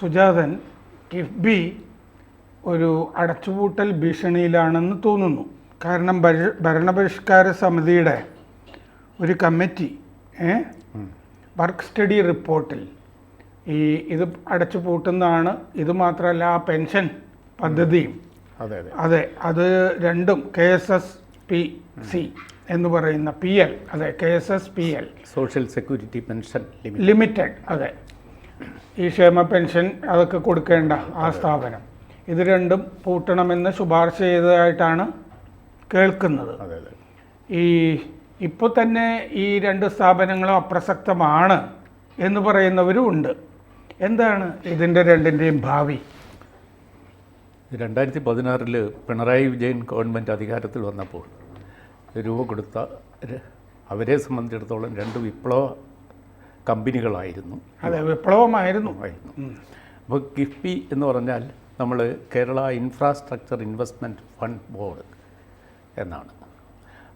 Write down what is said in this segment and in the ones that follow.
സുജാതൻ കിഫ്ബി ഒരു അടച്ചുപൂട്ടൽ ഭീഷണിയിലാണെന്ന് തോന്നുന്നു. കാരണം ഭരണപരിഷ്കാര സമിതിയുടെ ഒരു കമ്മിറ്റി വർക്ക് സ്റ്റഡി റിപ്പോർട്ടിൽ ഈ ഇത് അടച്ചു പൂട്ടുന്നതാണ് ഇത് മാത്രമല്ല ആ പെൻഷൻ പദ്ധതിയും. അതെ അതെ. അതെ അത് രണ്ടും K S S P C എന്ന് പറയുന്ന പി എൽ അതെ K S S P L. Social security pension limited അതെ. ഈ ക്ഷേമ പെൻഷൻ അതൊക്കെ കൊടുക്കേണ്ട ആ സ്ഥാപനം. ഇത് രണ്ടും പൂട്ടണമെന്ന് ശുപാർശ ചെയ്തതായിട്ടാണ് കേൾക്കുന്നത്. ഈ ഇപ്പോൾ തന്നെ ഈ രണ്ട് സ്ഥാപനങ്ങളും അപ്രസക്തമാണ് എന്ന് പറയുന്നവരും ഉണ്ട്. എന്താണ് ഇതിന്റെ രണ്ടിന്റെയും ഭാവി? രണ്ടായിരത്തി പതിനാറിൽ പിണറായി വിജയൻ ഗവൺമെന്റ് അധികാരത്തിൽ വന്നപ്പോൾ രൂപ കൊടുത്ത അവരെ സംബന്ധിച്ചിടത്തോളം രണ്ട് വിപ്ലവ കമ്പനികളായിരുന്നു. അതെ വിപ്ലവമായിരുന്നു. ആയിരുന്നു അപ്പോൾ കിഫ്ബി എന്ന് പറഞ്ഞാൽ നമ്മൾ Kerala infrastructure investment fund board എന്നാണ്.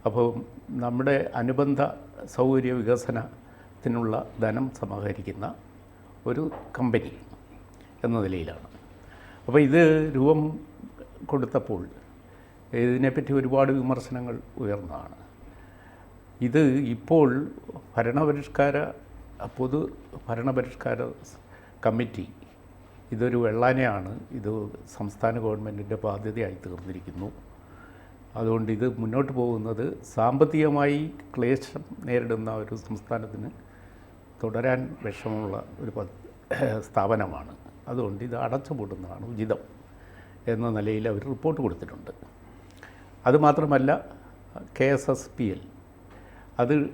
അപ്പോൾ നമ്മുടെ അനുബന്ധ സൗകര്യ വികസനത്തിനുള്ള ധനം സമാഹരിക്കുന്ന ഒരു കമ്പനി എന്ന നിലയിലാണ്. അപ്പോൾ ഇത് രൂപം കൊടുത്തപ്പോൾ ഇതിനെപ്പറ്റി ഒരുപാട് വിമർശനങ്ങൾ ഉയർന്നതാണ്. ഇത് ഇപ്പോൾ ഭരണപരിഷ്കാര പൊതു ഭരണപരിഷ്കാര കമ്മിറ്റി ഇതൊരു വെള്ളാനയാണ്. ഇത് സംസ്ഥാന ഗവൺമെന്റിന്റെ ബാധ്യതയായി തീർന്നിരിക്കുന്നു. അതുകൊണ്ട് ഇത് മുന്നോട്ട് പോകുന്നത് സാമ്പത്തികമായി ക്ലേശം നേരിടുന്ന ഒരു സംസ്ഥാനത്തിന് തുടരാൻ വിഷമമുള്ള ഒരു സ്ഥാപനമാണ്. അതുകൊണ്ട് ഇത് അടച്ചുപൂട്ടുന്നതാണ് ഉചിതം എന്ന നിലയിൽ അവർ റിപ്പോർട്ട് കൊടുത്തിട്ടുണ്ട്. അതുമാത്രമല്ല K S S P L. അത്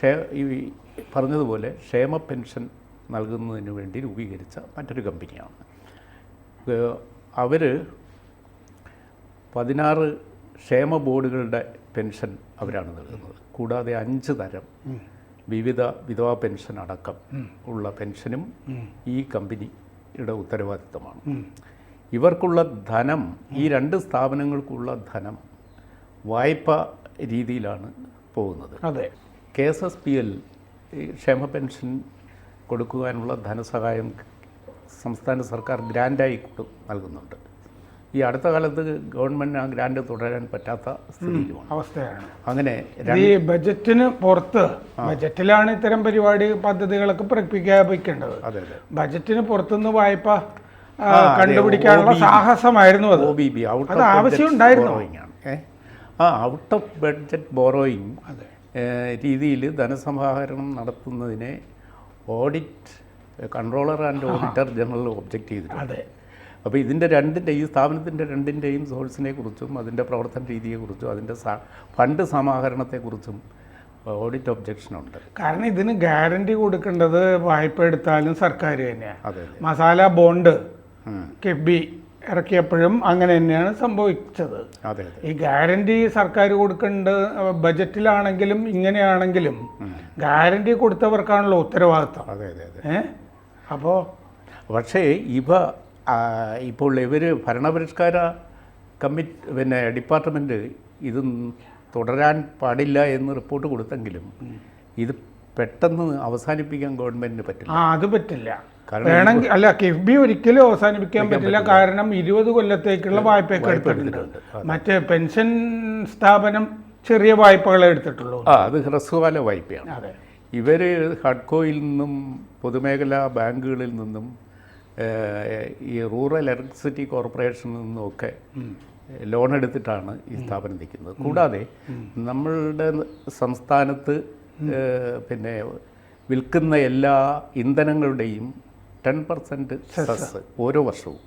ഷെയർ ഈ പറഞ്ഞതുപോലെ ക്ഷേമ പെൻഷൻ നൽകുന്നതിന് വേണ്ടി രൂപീകരിച്ച മറ്റൊരു കമ്പനിയാണ്. അവർ പതിനാറ് ക്ഷേമ ബോർഡുകളുടെ പെൻഷൻ അവരാണ് നൽകുന്നത്. കൂടാതെ അഞ്ച് തരം വിവിധ വിധവാ പെൻഷൻ അടക്കം ഉള്ള പെൻഷനും ഈ കമ്പനിയുടെ ഉത്തരവാദിത്തമാണ്. ഇവർക്കുള്ള ധനം ഈ രണ്ട് സ്ഥാപനങ്ങൾക്കുള്ള ധനം വായ്പ രീതിയിലാണ് പോകുന്നത്. അതെ. K S S P L ക്ഷേമ പെൻഷൻ കൊടുക്കുവാനുള്ള ധനസഹായം സംസ്ഥാന സർക്കാർ ഗ്രാൻഡായി നൽകുന്നുണ്ട്. ഈ അടുത്ത കാലത്ത് ഗവൺമെന്റ് ആ ഗ്രാൻഡ് തുടരാൻ പറ്റാത്ത സ്ഥിതിയിലുമാണ്. അവസ്ഥയാണ്. അങ്ങനെ ഈ ബജറ്റിന് പുറത്ത് ബജറ്റിലാണ് ഇത്തരം പരിപാടി പദ്ധതികളൊക്കെ പ്രഖ്യാപിക്കേണ്ടത്. അതെ അതെ. ബജറ്റിന് പുറത്തുനിന്ന് വായ്പ കണ്ടുപിടിക്കാനുള്ള സാഹസമായിരുന്നു അത്. ആവശ്യം അത് ആവശ്യമുണ്ടായിരുന്നോ? ആണ്. ഏ? ആ ഔട്ട് ഓഫ് ബഡ്ജറ്റ് ബോറോയിങ് അതെ. രീതിയിൽ ധനസമാഹരണം നടത്തുന്നതിനെ audit controller and auditor general object ചെയ്തിട്ടുണ്ട്. അതെ. അപ്പോൾ ഇതിന്റെ രണ്ടിന്റെ ഈ സ്ഥാപനത്തിന്റെ രണ്ടിന്റെയും സോഴ്സിനെ കുറിച്ചും അതിന്റെ പ്രവർത്തന രീതിയെക്കുറിച്ചും അതിന്റെ സ- ഫണ്ട് സമാഹരണത്തെക്കുറിച്ചും ഓഡിറ്റ് ഒബ്ജക്ഷനുണ്ട് കാരണം ഇതിന് ഗ്യാരണ്ടി കൊടുക്കേണ്ടത് വായ്പ എടുത്താലും സർക്കാർ തന്നെയാണ് മസാല ബോണ്ട് ഉം. ഇറക്കിയപ്പോഴും അങ്ങനെ തന്നെയാണ് സംഭവിച്ചത്. ഈ ഗ്യാരണ്ടി സർക്കാർ കൊടുക്കേണ്ട ബജറ്റിലാണെങ്കിലും ഇങ്ങനെയാണെങ്കിലും ഗ്യാരണ്ടി കൊടുത്തവർക്കാണല്ലോ ഉത്തരവാദിത്തം അതെ അതെ അതെ. ഏ? അപ്പോൾ പക്ഷേ ഇവ ഇപ്പോൾ ഇവർ ഭരണപരിഷ്കാര കമ്മിറ്റി പിന്നെ ഡിപ്പാർട്ട്മെന്റ് ഇത് തുടരാൻ പാടില്ല എന്ന് റിപ്പോർട്ട് കൊടുത്തെങ്കിലും ഇത് പെട്ടെന്ന് അവസാനിപ്പിക്കാൻ ഗവൺമെന്റിന് പറ്റില്ല. ആ അത് പറ്റില്ല. വേണമെങ്കിൽ അല്ല കിഫ്ബി ഒരിക്കലും അവസാനിപ്പിക്കാൻ പറ്റില്ല. കാരണം ഇരുപത് കൊല്ലത്തേക്കുള്ള വായ്പയൊക്കെ എടുത്തിട്ടുണ്ട്. മറ്റേ പെൻഷൻ സ്ഥാപനം ചെറിയ വായ്പകളെ എടുത്തിട്ടുള്ളൂ. ആ അത് ഹ്രസ്വകാല വായ്പയാണ്. അതെ. ഇവർ ഹഡ്കോയിൽ നിന്നും പൊതുമേഖലാ ബാങ്കുകളിൽ നിന്നും ഈ റൂറൽ ഇലക്ട്രിസിറ്റി കോർപ്പറേഷനിൽ നിന്നും ഒക്കെ ലോൺ എടുത്തിട്ടാണ് ഈ സ്ഥാപനം നിൽക്കുന്നത്. കൂടാതെ നമ്മളുടെ സംസ്ഥാനത്ത് പിന്നെ വിൽക്കുന്ന എല്ലാ ഇന്ധനങ്ങളുടെയും ടെൻ പെർസെന്റ് സെസ് ഓരോ വർഷവും.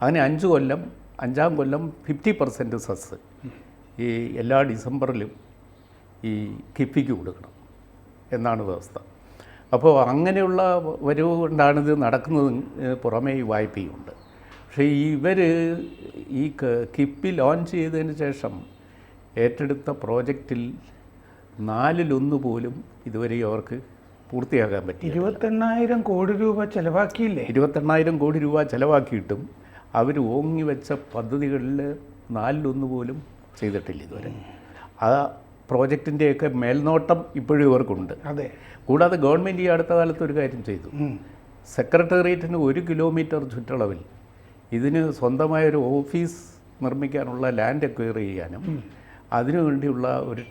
അങ്ങനെ അഞ്ച് കൊല്ലം അഞ്ചാം കൊല്ലം ഫിഫ്റ്റി പെർസെന്റ് സെസ് ഈ എല്ലാ ഡിസംബറിലും ഈ കിഫിക്ക് കൊടുക്കണം എന്നാണ് വ്യവസ്ഥ. അപ്പോൾ അങ്ങനെയുള്ള വരവ് കൊണ്ടാണിത് നടക്കുന്നത് പുറമേ ഈ വായ്പയുണ്ട്. പക്ഷേ ഇവർ ഈ കിപ്പി ലോഞ്ച് ചെയ്തതിന് ശേഷം ഏറ്റെടുത്ത പ്രോജക്റ്റിൽ നാലിലൊന്ന് പോലും ഇതുവരെ അവർക്ക് പൂർത്തിയാക്കാൻ പറ്റി ഇരുപത്തെണ്ണായിരം കോടി രൂപ ചിലവാക്കിയില്ലേ? ഇരുപത്തെണ്ണായിരം കോടി രൂപ ചിലവാക്കിയിട്ടും അവർ ഓങ്ങി വെച്ച പദ്ധതികളിൽ നാലിലൊന്ന് പോലും ചെയ്തിട്ടില്ല ഇതുവരെ. ആ പ്രോജക്റ്റിന്റെയൊക്കെ മേൽനോട്ടം ഇപ്പോഴും ഇവർക്കുണ്ട്. അതെ. കൂടാതെ ഗവൺമെന്റ് ഈ അടുത്ത കാലത്ത് ഒരു കാര്യം ചെയ്തു. സെക്രട്ടേറിയറ്റിന് ഒരു കിലോമീറ്റർ ചുറ്റളവിൽ ഇതിന് സ്വന്തമായൊരു ഓഫീസ് നിർമ്മിക്കാനുള്ള ലാൻഡ് അക്വയർ ചെയ്യാനും അതിനു വേണ്ടിയുള്ള ഒരു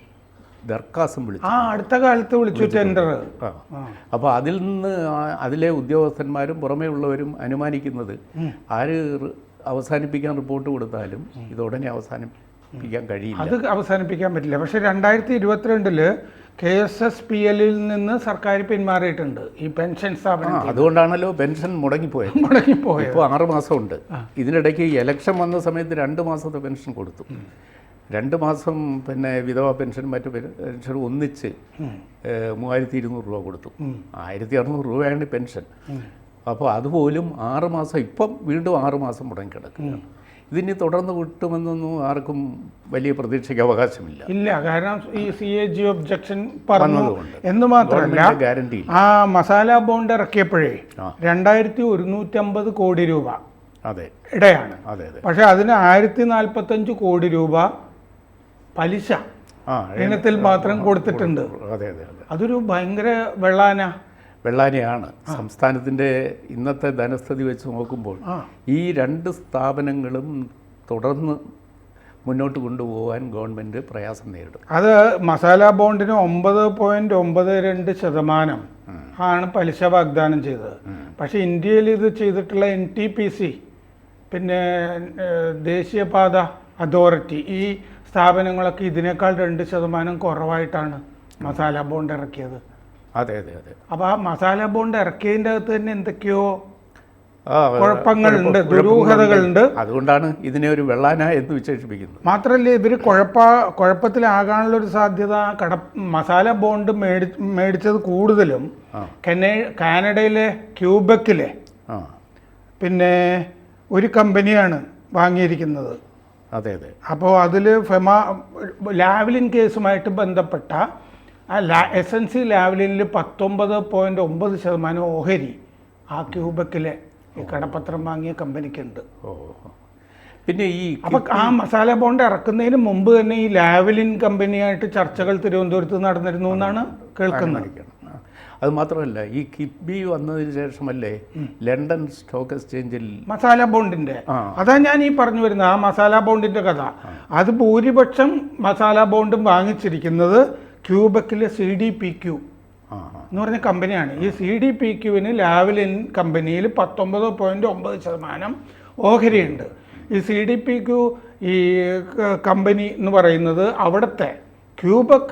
ദർഖാസും വിളിച്ചു. ആ അടുത്ത കാലത്ത് വിളിച്ചു ടെൻഡർ ആ. അപ്പോൾ അതിൽ നിന്ന് അതിലെ ഉദ്യോഗസ്ഥന്മാരും പുറമേ ഉള്ളവരും അനുമാനിക്കുന്നത് ആര് അവസാനിപ്പിക്കാൻ റിപ്പോർട്ട് കൊടുത്താലും ഇത് ഉടനെ അവസാനിപ്പിക്കാൻ കഴിയില്ല. അത് അവസാനിപ്പിക്കാൻ പറ്റില്ല. പക്ഷെ രണ്ടായിരത്തി ഇരുപത്തിരണ്ടിൽ കെ എസ് എസ് പി എല്ലിൽ നിന്ന് സർക്കാർ പിന്മാറിയിട്ടുണ്ട് ഈ പെൻഷൻ സ്ഥാപനം അതുകൊണ്ടാണല്ലോ പെൻഷൻ മുടങ്ങിപ്പോയത്. മുടങ്ങിപ്പോയത്. ഇപ്പോൾ ആറ് മാസമുണ്ട് ഇതിനിടയ്ക്ക് ഇലക്ഷൻ വന്ന സമയത്ത് രണ്ട് മാസത്തെ പെൻഷൻ കൊടുത്തു. രണ്ട് മാസം പിന്നെ വിധവ പെൻഷൻ മറ്റു പെൻഷൻ ഒന്നിച്ച് മൂവായിരത്തി ഇരുന്നൂറ് രൂപ കൊടുത്തു. ആയിരത്തി അറുന്നൂറ് രൂപയാണ് പെൻഷൻ. അപ്പോൾ അതുപോലും ആറ് മാസം ഇപ്പം വീണ്ടും ആറ് മാസം മുടങ്ങിക്കിടക്കുകയാണ്. ഇതിനി തുടർന്ന് കിട്ടുമെന്നൊന്നും ആർക്കും വലിയ പ്രതീക്ഷയ്ക്ക് അവകാശമില്ല. ഇല്ല കാരണം ഈ സി എ ജി ഒബ്ജക്ഷൻ പറഞ്ഞതുകൊണ്ട്. എന്ന് മാത്രമല്ല ഗ്യാരണ്ടി ആ മസാല ബോണ്ട് ഇറക്കിയപ്പോഴേ. രണ്ടായിരത്തി ഒരുന്നൂറ്റമ്പത് കോടി രൂപ അതെ. ഇടയാണ്. അതെ അതെ. പക്ഷെ അതിന് ആയിരത്തി നാൽപ്പത്തഞ്ച് കോടി രൂപ പലിശ ഇനത്തിൽ മാത്രം കൊടുത്തിട്ടുണ്ട്. അതെ അതെ അതെ. അതൊരു ഭയങ്കര വെള്ളാന. വെള്ളാനയാണ്. സംസ്ഥാനത്തിന്റെ ഇന്നത്തെ ധനസ്ഥിതി വെച്ച് നോക്കുമ്പോൾ ഈ രണ്ട് സ്ഥാപനങ്ങളും തുടർന്ന് മുന്നോട്ട് കൊണ്ടുപോകാൻ ഗവൺമെന്റ് പ്രയാസം നേരിടും. അത് മസാല ബോണ്ടിന് ഒമ്പത് പോയിന്റ് ഒമ്പത് രണ്ട് ശതമാനം ആണ് പലിശ വാഗ്ദാനം ചെയ്തത്. പക്ഷേ ഇന്ത്യയിൽ ഇത് ചെയ്തിട്ടുള്ള എൻ ടി പി സി പിന്നെ ദേശീയപാത അതോറിറ്റി ഈ സ്ഥാപനങ്ങളൊക്കെ ഇതിനേക്കാൾ രണ്ട് ശതമാനം കുറവായിട്ടാണ് മസാല ബോണ്ട് ഇറക്കിയത്. അതെ അതെ അതെ. അപ്പോൾ ആ മസാല ബോണ്ട് ഇറക്കിയതിന്റെ അകത്ത് തന്നെ എന്തൊക്കെയോ കുഴപ്പങ്ങളുണ്ട്, ദുരൂഹതകളുണ്ട്. അതുകൊണ്ടാണ് ഇതിനെ ഒരു വെള്ളാന എന്ന് വിശേഷിപ്പിക്കുന്നത്. മാത്രമല്ല ഇവർ കുഴപ്പ കുഴപ്പത്തിലാകാനുള്ള ഒരു സാധ്യത കട മസാല ബോണ്ട് മേടി മേടിച്ചത് കൂടുതലും. കനേ കാനഡയിലെ ക്യൂബക്കിലെ പിന്നെ ഒരു കമ്പനിയാണ് വാങ്ങിയിരിക്കുന്നത്. അതെ അതെ. അപ്പോൾ അതിൽ ഫെമ ലാവ്ലിൻ കേസുമായിട്ട് ബന്ധപ്പെട്ട ആ ലാ എസ് എൻ സി ലാവ്ലിനിൽ പത്തൊമ്പത് പോയിന്റ് ഒമ്പത് ശതമാനം ഓഹരി ആ ക്യൂബക്കിലെ ഈ കടപ്പത്രം വാങ്ങിയ കമ്പനിക്കുണ്ട്. ഓ പിന്നെ ഈ അപ്പൊ ആ മസാല ബോണ്ട് ഇറക്കുന്നതിന് മുമ്പ് തന്നെ ഈ ലാവലിൻ കമ്പനിയായിട്ട് ചർച്ചകൾ തിരുവനന്തപുരത്ത് നടന്നിരുന്നു എന്നാണ് കേൾക്കുന്നത്. കാണിക്കണം. ആ. അത് മാത്രമല്ല ഈ കിഫ്ബി വന്നതിന് ശേഷമല്ലേ ലണ്ടൻ സ്റ്റോക്ക് എക്സ്ചേഞ്ചിൽ മസാല ബോണ്ടിന്റെ. അതാ ഞാൻ ഈ പറഞ്ഞു വരുന്നത് ആ മസാല ബോണ്ടിന്റെ കഥ അത് ഭൂരിപക്ഷം മസാല ബോണ്ടും വാങ്ങിച്ചിരിക്കുന്നത് ക്യൂബക്കിലെ സി ഡി പി ക്യൂ എന്ന് പറഞ്ഞ കമ്പനിയാണ് ഈ സി ഡി പി ക്യൂവിന് ലാവലിൻ കമ്പനിയിൽ പത്തൊമ്പത് പോയിന്റ് ഒമ്പത് ശതമാനം ഓഹരിയുണ്ട് ഈ സി ഡി പി ക്യൂ ഈ കമ്പനി എന്ന് പറയുന്നത് അവിടുത്തെ ക്യൂബക്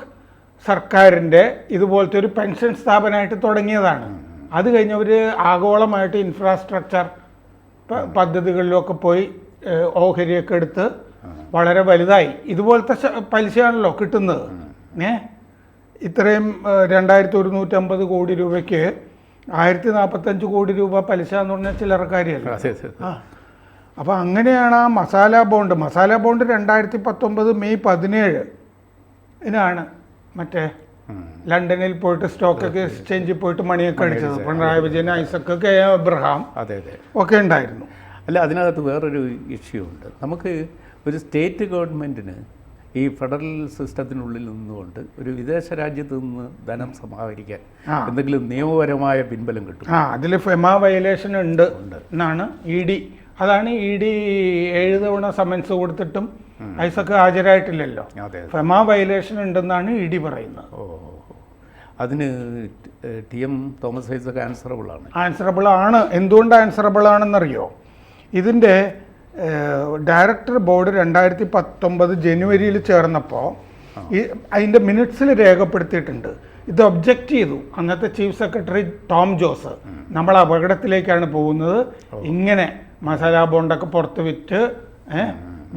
സർക്കാരിന്റെ ഇതുപോലത്തെ ഒരു പെൻഷൻ സ്ഥാപനമായിട്ട് തുടങ്ങിയതാണ്. അത് കഴിഞ്ഞ് അവർ ആഗോളമായിട്ട് ഇൻഫ്രാസ്ട്രക്ചർ പദ്ധതികളിലൊക്കെ പോയി ഓഹരിയൊക്കെ എടുത്ത് വളരെ വലുതായി. ഇതുപോലത്തെ പലിശയാണല്ലോ കിട്ടുന്നത്. ഏ? ഇത്രയും രണ്ടായിരത്തി ഒരുന്നൂറ്റമ്പത് കോടി രൂപയ്ക്ക് ആയിരത്തി നാൽപ്പത്തഞ്ച് കോടി രൂപ പലിശ എന്ന് പറഞ്ഞാൽ ചില്ലറ കാര്യമല്ല? അപ്പോൾ അങ്ങനെയാണ് ആ മസാല ബോണ്ട്. മസാല ബോണ്ട് രണ്ടായിരത്തി പത്തൊമ്പത് മെയ് പതിനേഴ് ഇതിനാണ് മറ്റേ ലണ്ടനിൽ പോയിട്ട് സ്റ്റോക്ക് എക്സ്ചേഞ്ചിൽ പോയിട്ട് മണിയൊക്കെ അടിച്ചത്. പിണറായി വിജയൻ ഐസക്ക് കെ. എബ്രഹാം അതെ അതെ. ഒക്കെ ഉണ്ടായിരുന്നു. അല്ല അതിനകത്ത് വേറൊരു ഇഷ്യൂ ഉണ്ട്. നമുക്ക് ഒരു സ്റ്റേറ്റ് ഗവൺമെന്റിന് ഈ ഫെഡറൽ സിസ്റ്റത്തിനുള്ളിൽ നിന്നുകൊണ്ട് ഒരു വിദേശ രാജ്യത്ത് നിന്ന് ധനം സമാഹരിക്കാൻ എന്തെങ്കിലും നിയമപരമായ പിൻബലം കിട്ടും അതിൽ ഫെമ വയലേഷൻ ഉണ്ട് എന്നാണ് ഇ ഡി അതാണ് ഇ ഡി ഏഴ് തവണ സമൻസ് കൊടുത്തിട്ടും ഐസക്ക് ഹാജരായിട്ടില്ലല്ലോ. ഫെമ വയലേഷൻ ഉണ്ടെന്നാണ് ഇ ഡി പറയുന്നത്. അതിന് T M Thomas Isaac answerable ആണ്. ആൻസറബിൾ ആണ്. എന്തുകൊണ്ട് ആൻസറബിൾ ആണെന്നറിയോ? ഇതിന്റെ ഡയറക്ടർ ബോർഡ് രണ്ടായിരത്തി പത്തൊമ്പത് ജനുവരിയിൽ ചേർന്നപ്പോൾ ഈ അതിന്റെ മിനിറ്റ്സിൽ രേഖപ്പെടുത്തിയിട്ടുണ്ട്. ഇത് ഒബ്ജക്റ്റ് ചെയ്തു. അന്നത്തെ ചീഫ് സെക്രട്ടറി ടോം ജോസ്. നമ്മൾ അപകടത്തിലേക്കാണ് പോകുന്നത്. ഇങ്ങനെ മസാല ബോണ്ടൊക്കെ പുറത്ത് വിറ്റ്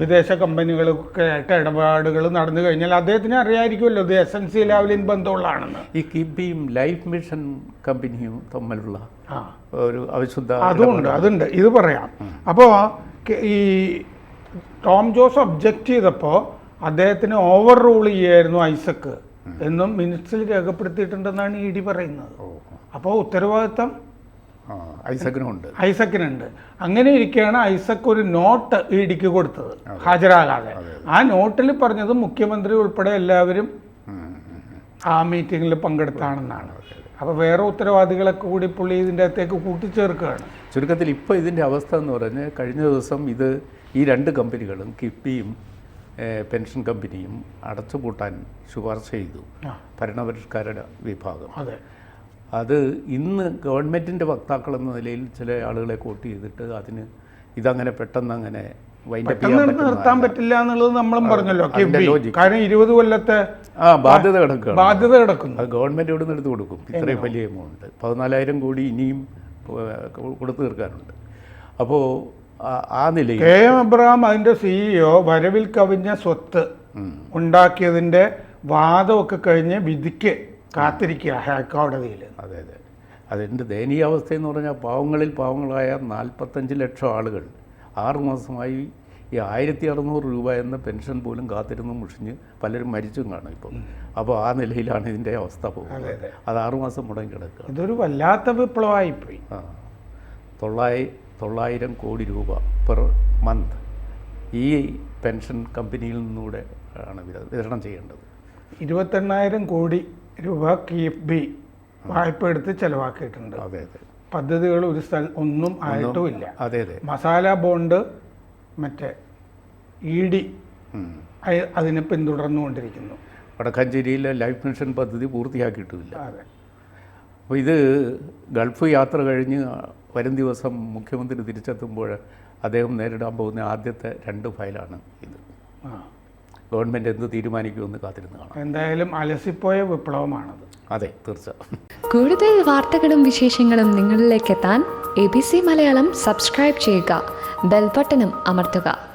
വിദേശ കമ്പനികളൊക്കെ ആയിട്ട് ഇടപാടുകൾ നടന്നു കഴിഞ്ഞാൽ അദ്ദേഹത്തിന് അറിയായിരിക്കുമല്ലോ ഇത് എസ് എൻ സി ലെവലിൻ ബന്ധമുള്ളതാണെന്ന്. ഈ കിബിയും ലൈഫ് മിഷൻ കമ്പനിയും തമ്മിലുള്ള ഒരു അവിശുദ്ധ അതുണ്ട് അതുണ്ട്. ഇത് പറയാം. അപ്പോൾ ഈ ടോം ജോസ് ഒബ്ജക്റ്റ് ചെയ്തപ്പോൾ അദ്ദേഹത്തിന് ഓവർ റൂൾ ചെയ്യായിരുന്നു ഐസക്ക് എന്നും മിനിറ്റ്സിൽ രേഖപ്പെടുത്തിയിട്ടുണ്ടെന്നാണ് ഇ ഡി പറയുന്നത്. അപ്പോൾ ഉത്തരവാദിത്തം ഐസക്കിനുണ്ട്. ഐസക്കിനുണ്ട്. അങ്ങനെ ഇരിക്കുകയാണ് ഐസക്ക് ഒരു നോട്ട് ഇടിക്ക് കൊടുത്തത് ഹാജരാകാതെ. ആ നോട്ടിൽ പറഞ്ഞത് മുഖ്യമന്ത്രി ഉൾപ്പെടെ എല്ലാവരും. ആ മീറ്റിങ്ങിൽ പങ്കെടുത്താണെന്നാണ്. അപ്പോൾ വേറെ ഉത്തരവാദികളൊക്കെ കൂടി പുള്ളി ഇതിന്റെ അകത്തേക്ക് കൂട്ടിച്ചേർക്കുകയാണ്. ചുരുക്കത്തിൽ ഇപ്പോൾ ഇതിന്റെ അവസ്ഥ എന്ന് പറഞ്ഞ് കഴിഞ്ഞ ദിവസം ഇത് ഈ രണ്ട് കമ്പനികളും കിഫ്ബിയും പെൻഷൻ കമ്പനിയും അടച്ചുപൂട്ടാൻ ശുപാർശ ചെയ്തു. ഭരണപരിഷ്കാര വിഭാഗം. അതെ. അത് ഇന്ന് ഗവൺമെന്റിന്റെ വക്താക്കൾ എന്ന നിലയിൽ ചില ആളുകളെ കോട്ട് ചെയ്തിട്ട് അതിന് ഇതങ്ങനെ പെട്ടെന്ന് അങ്ങനെ നിർത്താൻ പറ്റില്ല എന്നുള്ളത് നമ്മളും പറഞ്ഞല്ലോ. കാരണം ഇരുപത് കൊല്ലത്തെ ആ ബാധ്യത കിടക്കും ബാധ്യത കിടക്കുന്നു. അത് ഗവൺമെന്റ് ഇവിടെ നിന്ന് എടുത്ത് കൊടുക്കും? ഇത്രയും വലിയ എമൗണ്ട് പതിനാലായിരം കോടി ഇനിയും കൊടുത്തു തീർക്കാനുണ്ട്. അപ്പോൾ ആ നിലയിൽ കെ എം അബ്രഹാം അതിന്റെ സിഇഒ വരവിൽ കവിഞ്ഞ സ്വത്ത് ഉണ്ടാക്കിയതിന്റെ വാദമൊക്കെ കഴിഞ്ഞ് വിധിക്ക് കാത്തിരിക്കുക ഹൈക്കോടതിയിൽ അതെ അതെ. അതിന്റെ ദയനീയാവസ്ഥ എന്ന് പറഞ്ഞാൽ പാവങ്ങളിൽ പാവങ്ങളായ നാൽപ്പത്തഞ്ച് ലക്ഷം ആളുകൾ ആറുമാസമായി ഈ ആയിരത്തി അറുന്നൂറ് രൂപ എന്ന പെൻഷൻ പോലും കാത്തിരുന്ന് മുഷിഞ്ഞ് പലരും മരിച്ചും കാണും ഇപ്പം. അപ്പോൾ ആ നിലയിലാണ് ഇതിന്റെ അവസ്ഥ പോകുന്നത്. അത് ആറുമാസം മുടങ്ങി കിടക്കുക. ഇതൊരു വല്ലാത്ത വിപ്ലവമായിപ്പോയി. ആ. തൊള്ളായി തൊള്ളായിരം കോടി രൂപ പെർ മന്ത് ഈ പെൻഷൻ കമ്പനിയിൽ നിന്നൂടെ ആണ് വിതരണം ചെയ്യേണ്ടത്. ഇരുപത്തെണ്ണായിരം കോടി രൂപ കിഫ്ബി വായ്പ എടുത്ത് ചെലവാക്കിയിട്ടുണ്ട്. അതെ അതെ. പദ്ധതികൾ ഒരു സ്ഥലം ഒന്നും ആയിട്ടുമില്ല. അതെ അതെ. മസാല ബോണ്ട് മറ്റേ ഇ ഡി. അതിനെ പിന്തുടർന്നുകൊണ്ടിരിക്കുന്നു. വടക്കാഞ്ചേരിയിലെ ലൈഫ് മിഷൻ പദ്ധതി പൂർത്തിയാക്കിയിട്ടുമില്ല അതെ. അപ്പോൾ ഇത് ഗൾഫ് യാത്ര കഴിഞ്ഞ് വരും ദിവസം മുഖ്യമന്ത്രി തിരിച്ചെത്തുമ്പോൾ അദ്ദേഹം നേരിടാൻ പോകുന്ന ആദ്യത്തെ രണ്ട് ഫയലാണ് ഇത്. ആ. ഗവൺമെന്റ് എന്ത് തീരുമാനിക്കുമെന്ന് കാത്തിരുന്ന് കാണാം. എന്തായാലും അലസിപ്പോയ വിപ്ലവമാണത്. അതെ തീർച്ചയായും. കൂടുതൽ വാർത്തകളും വിശേഷങ്ങളും നിങ്ങളിലേക്ക് എത്താൻ A B C Malayalam subscribe ചെയ്യുക. ബെൽബട്ടനും അമർത്തുക.